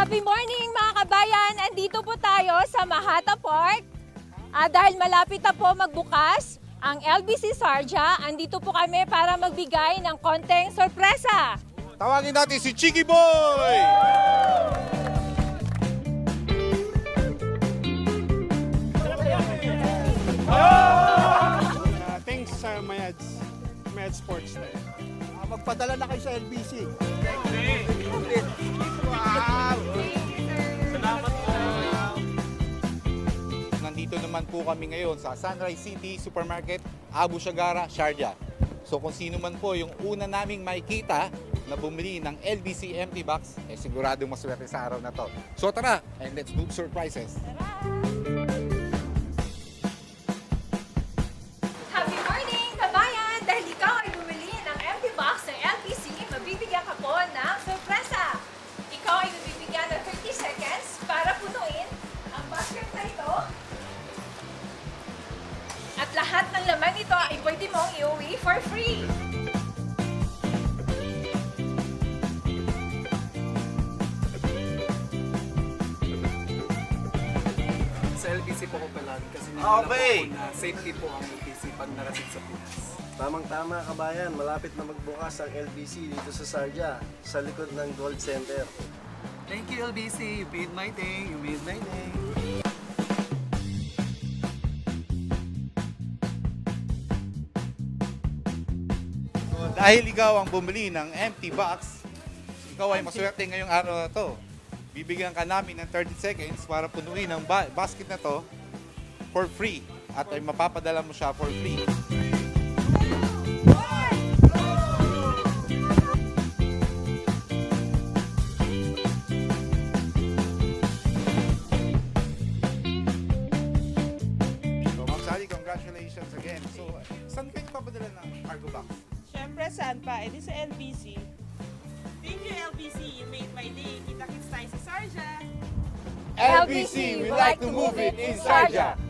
Happy morning mga kabayan! Andito po tayo sa Mahata Park. Ah, dahil malapit na po magbukas ang LBC Sarja, andito po kami para magbigay ng konteng sorpresa. Tawagin natin si Chiki Boy! Uh, thanks sa Mayads, Mayads Sports Day. Ah, magpadala na kayo sa LBC. Nandito naman po kami ngayon sa Sunrise City Supermarket, Abu Shagara, Sharjah. So kung sino man po yung una naming makikita na bumili ng LBC empty box, eh siguradong maswerte sa araw na to. So tara, and let's do surprises. Happy lahat ng laman nito ay pwede mong iuwi for free. Sa LBC po ko palagi kasi Ah, nilala okay. po na safety po ang LBC pag narating sa Pinas. Tamang-tama kabayan, malapit na magbukas ang LBC dito sa Sarja, sa likod ng Gold Center. Thank you LBC, you made my day, you made my day. Dahil ikaw ang bumili ng empty box, ikaw ay maswerte ngayong araw na to. Bibigyan ka namin ng 30 seconds para punuin ang ba- basket na to for free at ay mapapadala mo siya for free. So, Ma'am Sally, congratulations again. So, saan kayo papadala ng cargo box? Siyempre, saan pa? Eh, di sa LBC. Thank you, LBC. You made my day. Kita-kits tayo sa Sarja. LBC, we like to move it in Sharjah.